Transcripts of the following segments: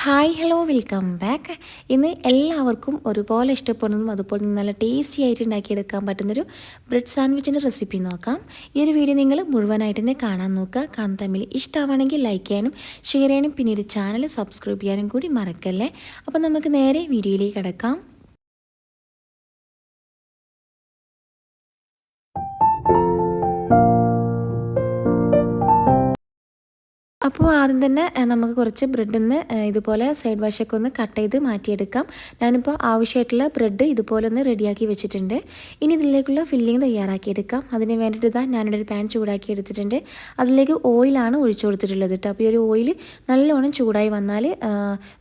Hi hello welcome back ഇന്ന് എല്ലാവർക്കും ഒരുപോലെ ഇഷ്ടപ്പെടുന്നതും അതുപോലെ നല്ല ടേസ്റ്റി ആയിട്ട് ഉണ്ടാക്കിയെടുക്കാൻ പറ്റുന്നൊരു ബ്രെഡ് സാൻഡ്വിച്ചിന്റെ റെസിപ്പി നോക്കാം. ഈ ഒരു വീഡിയോ നിങ്ങൾ മുഴുവനായിട്ട് തന്നെ കാണാൻ നോക്കുക. കാണാൻ തമ്മിൽ ഇഷ്ടമാണെങ്കിൽ ലൈക്ക് ചെയ്യാനും ഷെയർ ചെയ്യാനും പിന്നെ ഒരു ചാനൽ സബ്സ്ക്രൈബ് ചെയ്യാനും കൂടി മറക്കല്ലേ? അപ്പോൾ നമുക്ക് നേരെ വീഡിയോയിലേക്ക് കിടക്കാം. അപ്പോൾ ആദ്യം തന്നെ നമുക്ക് കുറച്ച് ബ്രെഡിൽ നിന്ന് ഇതുപോലെ സൈഡ് വാഷൊക്കെ ഒന്ന് കട്ട് ചെയ്ത് മാറ്റിയെടുക്കാം. ഞാനിപ്പോൾ ആവശ്യമായിട്ടുള്ള ബ്രെഡ് ഇതുപോലെ ഒന്ന് റെഡിയാക്കി വെച്ചിട്ടുണ്ട്. ഇനി ഇതിലേക്കുള്ള ഫില്ലിങ് തയ്യാറാക്കിയെടുക്കാം. അതിന് വേണ്ടിയിട്ട് ഇതാ ഞാനിവിടെ ഒരു പാൻ ചൂടാക്കി എടുത്തിട്ടുണ്ട്. അതിലേക്ക് ഓയിലാണ് ഒഴിച്ചു കൊടുത്തിട്ടുള്ളത് കേട്ടോ. അപ്പോൾ ഈ ഒരു ഓയിൽ നല്ലോണം ചൂടായി വന്നാൽ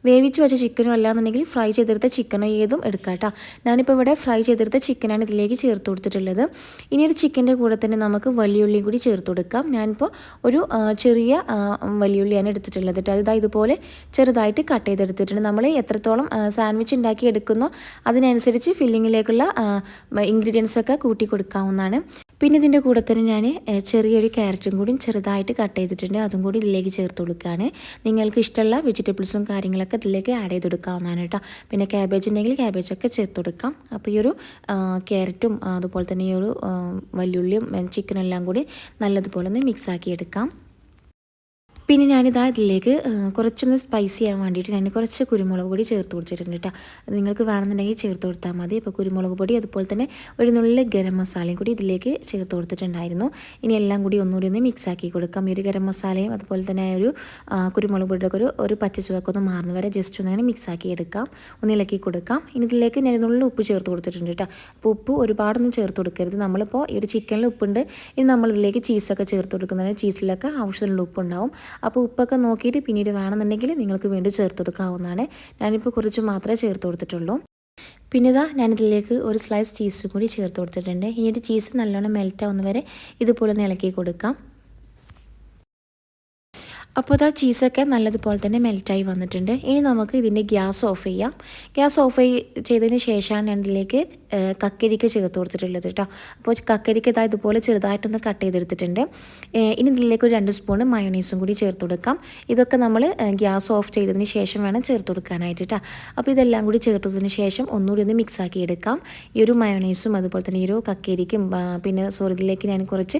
വേവിച്ച് വെച്ച ചിക്കനോ അല്ലാന്നുണ്ടെങ്കിൽ ഫ്രൈ ചെയ്തെടുത്ത ചിക്കനോ ഏതും എടുക്കാം കേട്ടോ. ഞാനിപ്പോൾ ഇവിടെ ഫ്രൈ ചെയ്തെടുത്ത ചിക്കനാണ് ഇതിലേക്ക് ചേർത്ത് കൊടുത്തിട്ടുള്ളത്. ഇനി ഒരു ചിക്കന്റെ കൂടെ തന്നെ നമുക്ക് വലിയ ഉള്ളിയും കൂടി ചേർത്ത് കൊടുക്കാം. ഞാനിപ്പോൾ ഒരു ചെറിയ വലിയുള്ളിയാണ് എടുത്തിട്ടുള്ളത് കേട്ടോ. ഇതാ ഇതുപോലെ ചെറുതായിട്ട് കട്ട് ചെയ്തെടുത്തിട്ടുണ്ട്. നമ്മൾ എത്രത്തോളം സാൻഡ്വിച്ച് ഉണ്ടാക്കി എടുക്കുന്നോ അതിനനുസരിച്ച് ഫില്ലിങ്ങിലേക്കുള്ള ഇൻഗ്രീഡിയൻസ് ഒക്കെ കൂട്ടി കൊടുക്കാവുന്നതാണ്. പിന്നെ ഇതിന്റെ കൂടെ തന്നെ ഞാൻ ചെറിയൊരു ക്യാരറ്റും കൂടി ചെറുതായിട്ട് കട്ട് ചെയ്തിട്ടുണ്ട്. അതും കൂടി ഇതിലേക്ക് ചേർത്ത് കൊടുക്കുകയാണ്. നിങ്ങൾക്ക് ഇഷ്ടമുള്ള വെജിറ്റബിൾസും കാര്യങ്ങളൊക്കെ ഇതിലേക്ക് ആഡ് ചെയ്ത് കൊടുക്കാവുന്നതാണ് കേട്ടോ. പിന്നെ ക്യാബേജ് ഉണ്ടെങ്കിൽ ക്യാബേജൊക്കെ ചേർത്ത് കൊടുക്കാം. അപ്പോൾ ഈ ഒരു ക്യാരറ്റും അതുപോലെ തന്നെ ഈ ഒരു വല്യുള്ളിയും ചിക്കനെല്ലാം കൂടി നല്ലതുപോലെ ഒന്ന് മിക്സാക്കി എടുക്കാം. പിന്നെ ഞാനിതാ ഇതിലേക്ക് കുറച്ചൊന്ന് സ്പൈസി ചെയ്യാൻ വേണ്ടിയിട്ട് ഞാൻ കുറച്ച് കുരുമുളക് പൊടി ചേർത്ത് കൊടുത്തിട്ടുണ്ട് കേട്ടോ നിങ്ങൾക്ക് വേണമെന്നുണ്ടെങ്കിൽ ചേർത്ത് കൊടുത്താൽ മതി. ഇപ്പോൾ കുരുമുളക് പൊടി അതുപോലെ തന്നെ ഒരു നുള്ളിൽ ഗരം മസാലയും കൂടി ഇതിലേക്ക് ചേർത്ത് കൊടുത്തിട്ടുണ്ടായിരുന്നു. ഇനി എല്ലാം കൂടി ഒന്നുകൂടി ഒന്ന് മിക്സ് ആക്കി കൊടുക്കാം. ഈ ഒരു ഗരം മസാലയും അതുപോലെ തന്നെ ഒരു കുരുമുളക് പൊടിയുടെ ഒരു ഒരു പച്ച ചുവക്കെ ഒന്ന് മാറുന്ന വരെ ജസ്റ്റ് ഒന്ന് അങ്ങനെ മിക്സ് ആക്കി എടുക്കാം. ഒന്ന് ഇളക്കി കൊടുക്കാം. ഇനി ഇതിലേക്ക് ഞാൻ നുള്ളിൽ ഉപ്പ് ചേർത്ത് കൊടുത്തിട്ടുണ്ട് കേട്ടോ അപ്പോൾ ഉപ്പ് ഒരുപാടൊന്നും ചേർത്ത് കൊടുക്കരുത്. നമ്മളിപ്പോൾ ഈ ഒരു ചിക്കനിൽ ഉപ്പുണ്ട്. ഇനി നമ്മളിതിലേക്ക് ചീസൊക്കെ ചേർത്ത് കൊടുക്കുന്നതിന് ചീസിലൊക്കെ ആവശ്യത്തിനുള്ള ഉപ്പുണ്ടാവും. അപ്പോൾ ഉപ്പൊക്കെ നോക്കിയിട്ട് പിന്നീട് വേണമെന്നുണ്ടെങ്കിൽ നിങ്ങൾക്ക് വേണ്ടി ചേർത്ത് കൊടുക്കാവുന്നതാണ്. ഞാനിപ്പോൾ കുറച്ച് മാത്രമേ ചേർത്ത് കൊടുത്തിട്ടുള്ളൂ. പിന്നെ ഇതാ ഞാനിതിലേക്ക് ഒരു സ്ലൈസ് ചീസും കൂടി ചേർത്ത് കൊടുത്തിട്ടുണ്ട്. ഇനി ഒരു ചീസ് നല്ലോണം മെൽറ്റ് ആവുന്ന വരെ ഇതുപോലെ ഒന്ന് ഇളക്കി കൊടുക്കാം. അപ്പോൾ ഇതാ ചീസൊക്കെ നല്ലതുപോലെ തന്നെ മെൽറ്റായി വന്നിട്ടുണ്ട്. ഇനി നമുക്ക് ഇതിന്റെ ഗ്യാസ് ഓഫ് ചെയ്യാം. ഗ്യാസ് ഓഫ് ചെയ്തതിന് ശേഷമാണ് രണ്ടിലേക്ക് കക്കരിക്ക് ചേർത്ത് കൊടുത്തിട്ടുള്ളത് കേട്ടോ അപ്പോൾ കക്കരിക്ക് ഇതാ ഇതുപോലെ ചെറുതായിട്ടൊന്ന് കട്ട് ചെയ്തെടുത്തിട്ടുണ്ട്. ഇനി ഇതിലേക്ക് ഒരു രണ്ട് സ്പൂണ് മയോണീസും കൂടി ചേർത്ത് കൊടുക്കാം. ഇതൊക്കെ നമ്മൾ ഗ്യാസ് ഓഫ് ചെയ്തതിന് ശേഷം വേണം ചേർത്ത് കൊടുക്കാനായിട്ട് കേട്ടോ അപ്പോൾ ഇതെല്ലാം കൂടി ചേർത്തതിന് ശേഷം ഒന്നുകൂടി ഒന്ന് മിക്സ് ആക്കി എടുക്കാം. ഈ ഒരു മയോണീസും അതുപോലെ തന്നെ ഈ ഒരു കക്കരിക്കും പിന്നെ സോറി ഇതിലേക്ക് ഞാൻ കുറച്ച്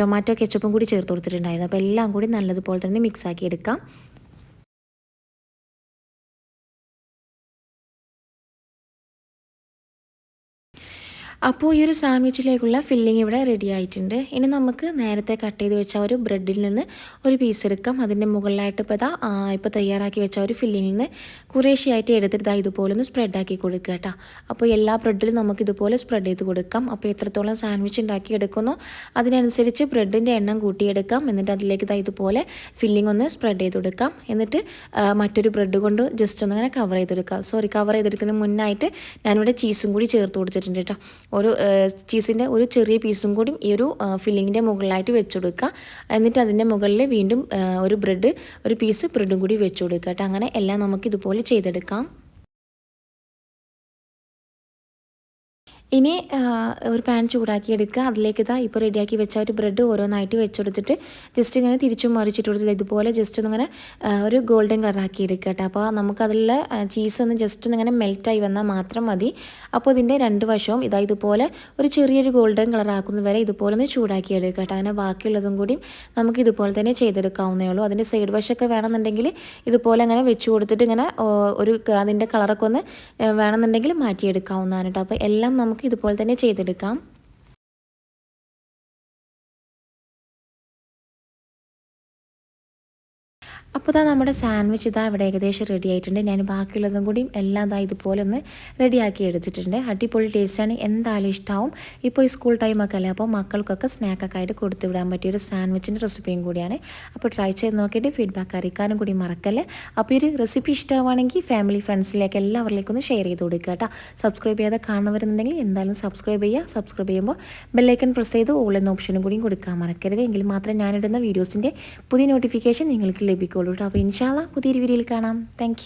ടൊമാറ്റോ കെച്ചപ്പും കൂടി ചേർത്ത് കൊടുത്തിട്ടുണ്ടായിരുന്നു. അപ്പോൾ എല്ലാം കൂടി നല്ലതുപോലെ തന്നെ മിക്സ് ആക്കി എടുക്കാം. അപ്പോൾ ഈ ഒരു സാൻഡ്വിച്ചിലേക്കുള്ള ഫില്ലിംഗ് ഇവിടെ റെഡി ആയിട്ടുണ്ട്. ഇനി നമുക്ക് നേരത്തെ കട്ട് ചെയ്ത് വെച്ച ഒരു ബ്രെഡിൽ നിന്ന് ഒരു പീസ് എടുക്കാം. അതിന്റെ മുകളിലായിട്ട് ഇപ്പോൾ ഇതാ ഇപ്പോൾ തയ്യാറാക്കി വെച്ച ഒരു ഫില്ലിങ്ങിൽ നിന്ന് കുറേശ്ശെയായിട്ട് എടുത്തിട്ട് ഇതാ ഇതുപോലെ ഒന്ന് സ്പ്രെഡാക്കി കൊടുക്കുക കേട്ടോ. അപ്പോൾ എല്ലാ ബ്രെഡിലും നമുക്ക് ഇതുപോലെ സ്പ്രെഡ് ചെയ്ത് കൊടുക്കാം. അപ്പോൾ എത്രത്തോളം സാൻഡ്വിച്ച് ഉണ്ടാക്കി എടുക്കുന്നോ അതിനനുസരിച്ച് ബ്രെഡിന്റെ എണ്ണം കൂട്ടിയെടുക്കാം. എന്നിട്ട് അതിലേക്ക് ഇതാ ഇതുപോലെ ഫില്ലിംഗ് ഒന്ന് സ്പ്രെഡ് ചെയ്ത് കൊടുക്കാം. എന്നിട്ട് മറ്റൊരു ബ്രെഡ് കൊണ്ട് ജസ്റ്റ് ഒന്ന് അങ്ങനെ കവർ ചെയ്തെടുക്കാം സോറി കവർ ചെയ്തെടുക്കുന്നതിന് മുന്നായിട്ട് ഞാനിവിടെ ചീസും കൂടി ചേർത്ത് കൊടുത്തിട്ടുണ്ട് കേട്ടോ. ഒരു ചീസിന്റെ ഒരു ചെറിയ പീസും കൂടി ഈ ഒരു ഫില്ലിങ്ങിന്റെ മുകളിലായിട്ട് വെച്ച് കൊടുക്കുക എന്നിട്ട് അതിന്റെ മുകളിൽ വീണ്ടും ഒരു ബ്രെഡ് ഒരു പീസ് ബ്രെഡും കൂടി വെച്ച് കൊടുക്കുക കേട്ടോ. അങ്ങനെ എല്ലാം നമുക്ക് ഇതുപോലെ ചെയ്തെടുക്കാം. ഇനി ഒരു പാൻ ചൂടാക്കി എടുക്കുക അതിലേക്ക് ഇതാ ഇപ്പോൾ റെഡിയാക്കി വെച്ച ഒരു ബ്രെഡ് ഓരോന്നായിട്ട് വെച്ചെടുത്തിട്ട് ജസ്റ്റ് ഇങ്ങനെ തിരിച്ചും മറിച്ചിട്ട് കൊടുത്തിട്ട് ഇതുപോലെ ജസ്റ്റ് ഒന്നിങ്ങനെ ഒരു ഗോൾഡൻ കളറാക്കി എടുക്കുക കേട്ടോ അപ്പോൾ നമുക്കതിലുള്ള ചീസ് ഒന്ന് ജസ്റ്റ് ഒന്നിങ്ങനെ മെൽറ്റായി വന്നാൽ മാത്രം മതി. അപ്പോൾ ഇതിന്റെ രണ്ട് വശവും ഇതാ ഇതുപോലെ ഒരു ചെറിയൊരു ഗോൾഡൻ കളറാക്കുന്നത് വരെ ഇതുപോലെ ഒന്ന് ചൂടാക്കി എടുക്കുക കേട്ടോ അങ്ങനെ ബാക്കിയുള്ളതും കൂടി നമുക്ക് ഇതുപോലെ തന്നെ ചെയ്തെടുക്കാവുന്നേ ഉള്ളൂ. അതിന്റെ സൈഡ് വശമൊക്കെ വേണമെന്നുണ്ടെങ്കിൽ ഇതുപോലെ അങ്ങനെ വെച്ച് കൊടുത്തിട്ട് ഇങ്ങനെ ഒരു അതിന്റെ കളറൊക്കെ ഒന്ന് വേണമെന്നുണ്ടെങ്കിൽ മാറ്റിയെടുക്കാവുന്നതാണ് കേട്ടോ അപ്പോൾ എല്ലാം നമുക്ക് നമുക്ക് ഇതുപോലെ തന്നെ ചെയ്തെടുക്കാം. അപ്പോൾ ഇതാ നമ്മുടെ സാൻഡ്വിച്ച് ഇതാ ഇവിടെ ഏകദേശം റെഡി ആയിട്ടുണ്ട്. ഞാൻ ബാക്കിയുള്ളതും കൂടി എല്ലാം ഇതാ ഇതുപോലെ ഒന്ന് റെഡിയാക്കി എടുത്തിട്ടുണ്ട്. അടിപൊളി ടേസ്റ്റാണ് എന്തായാലും ഇഷ്ടമാവും ഇപ്പോൾ ഈ സ്കൂൾ ടൈമൊക്കെ അല്ലേ? അപ്പോൾ മക്കൾക്കൊക്കെ സ്നാക്കൊക്കെ ആയിട്ട് കൊടുത്തു വിടാൻ പറ്റിയ ഒരു സാൻഡ്വിച്ചിന്റെ റെസിപ്പിയും കൂടിയാണ്. അപ്പോൾ ട്രൈ ചെയ്ത് നോക്കിയിട്ട് ഫീഡ്ബാക്ക് അറിയിക്കാനും കൂടി മറക്കല്ലേ? അപ്പോൾ ഈ ഒരു റെസിപ്പി ഇഷ്ടമാണെങ്കിൽ ഫാമിലി ഫ്രണ്ട്സിലേക്ക് എല്ലാവരിലേക്കും ഒന്ന് ഷെയർ ചെയ്ത് കൊടുക്കുക കേട്ടോ. സബ്സ്ക്രൈബ് ചെയ്യാതെ കാണുന്നവരുന്നുണ്ടെങ്കിൽ എന്തായാലും സബ്സ്ക്രൈബ് ചെയ്യുക. സബ്സ്ക്രൈബ് ചെയ്യുമ്പോൾ ബെല്ലൈക്കൺ പ്രസ് ചെയ്ത് ഓൾ എന്ന ഓപ്ഷനും കൂടിയും കൊടുക്കാൻ മറക്കരുത്. എങ്കിൽ മാത്രമേ ഞാനിടുന്ന വീഡിയോസിന്റെ പുതിയ നോട്ടിഫിക്കേഷൻ നിങ്ങൾക്ക് ലഭിക്കുള്ളൂ കേട്ടോ. അപ്പോൾ ഇൻഷാല്ല പുതിയൊരു വീഡിയോയിൽ കാണാം. താങ്ക്